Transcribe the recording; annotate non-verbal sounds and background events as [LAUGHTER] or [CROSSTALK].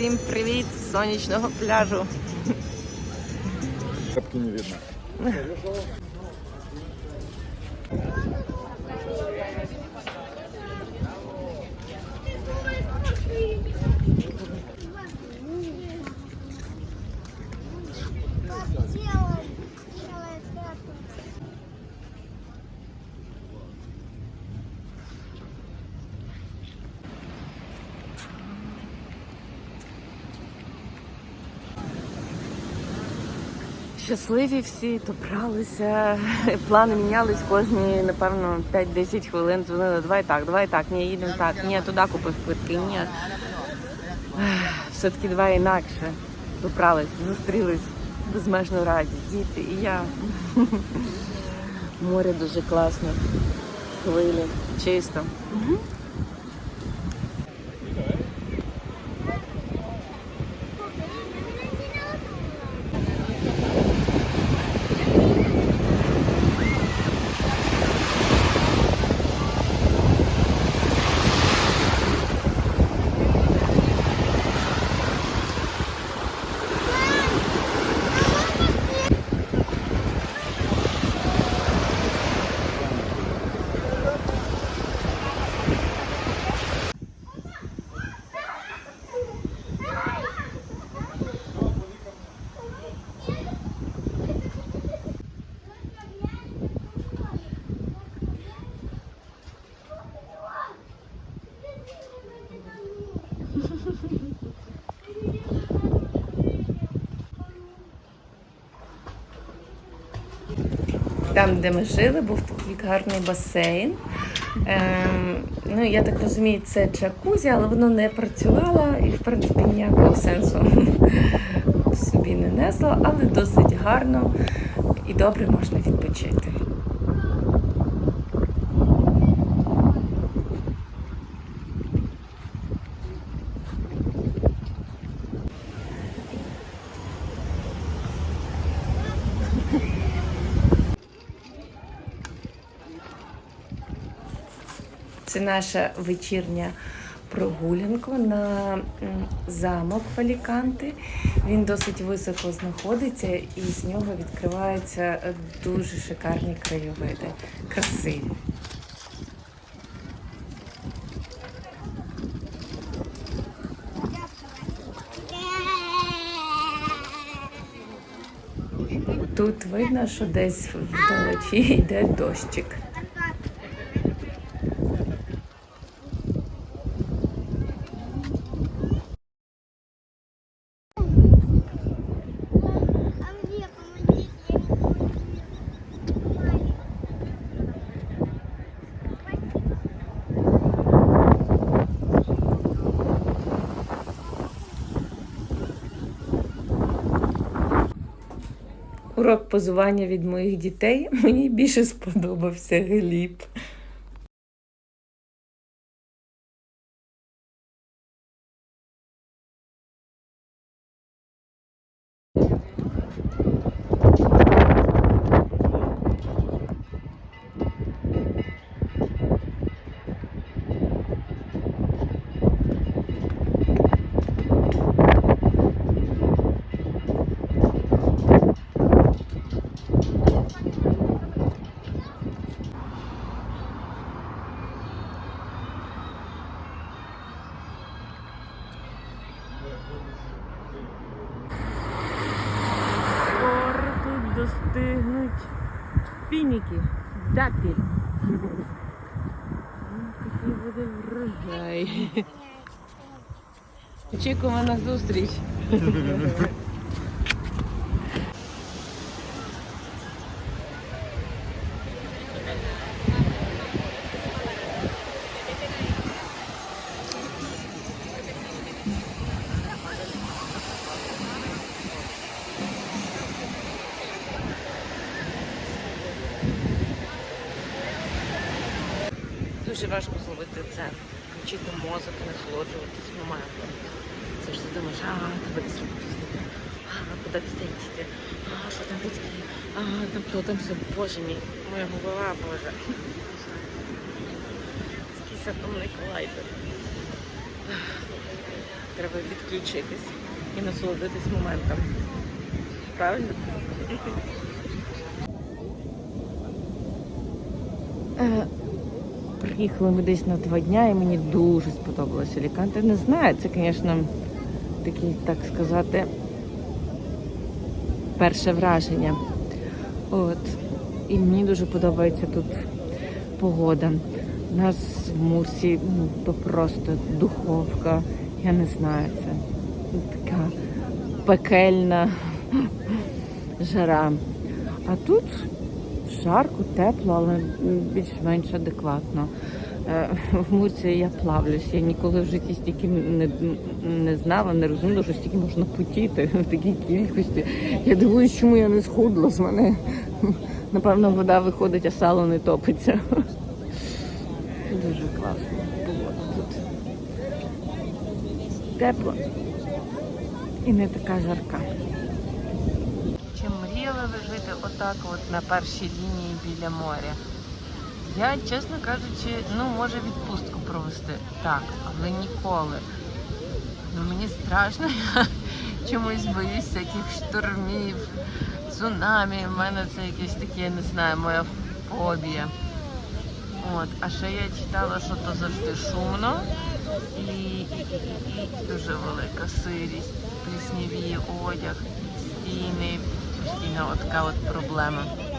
Всім привіт з сонячного пляжу. Капки не видно. [LAUGHS] Щасливі всі, добралися. [LAUGHS] Плани мінялись кожні, напевно, 5-10 хвилин. Дзвонили, давай так, давай так, ні, їдемо так, ні, туди купив квитки, ні. [SIGHS] Все-таки давай інакше. Добрались, зустрілись, безмежно раді. Діти і я. [LAUGHS] Море дуже класно. Хвилі, чисто. Там, де ми жили, був такий гарний басейн. Ем, ну, я так розумію, це джакузі, але воно не працювало і, в принципі, ніякого сенсу собі не несло, але досить гарно і добре можна відпочити. Це наша вечірня прогулянка на замок в Він досить високо знаходиться і з нього відкриваються дуже шикарні краєвиди. Красиві. Тут видно, що десь вдалечі йде дощик. Урок позування від моїх дітей мені більше сподобався гліб. Достигнуть фініки, дапіль. Такий буде врожай. На зустріч. Дуже важко зловити це, включити мозок, насолоджуватись моментом. Це ж ти думаєш, а, тебе десь а, куди йти, а, що там батьки, а, там хто там все, боже мій, моя голова, боже. Якийсь атомний колайдер. треба відключитись і насолодитись моментом. Правильно? Е, Приїхали ми десь на два дня і мені дуже сподобалося Аліканте. Не знаю, це, звісно, такий, так сказати, перше враження. От. І мені дуже подобається тут погода. У нас в Мурсі ну, то просто духовка. Я не знаю, це така пекельна жара. А тут жарко, тепло, але більш-менш адекватно. Е, В Мурсі я плавлюсь. Я ніколи в житті стільки не, не знала, не розуміла, що стільки можна потіти в такій кількості. Я дивуюсь, чому я не схудла з мене. Напевно, вода виходить, а сало не топиться. Дуже класно погода тут. Тепло і не така жарка. Чи мріяли ви жити отак от на першій лінії біля моря? Я, чесно кажучи, ну може відпустку провести. Так, але ніколи. Ну мені страшно, я [LAUGHS] чомусь боюсь всяких штормів, цунамі. У мене це якесь таке, я не знаю, моя фобія. От, а ще я читала, що то завжди шумно і, і, і, дуже велика сирість, пліснявіє одяг, стіни, постійно така от проблема.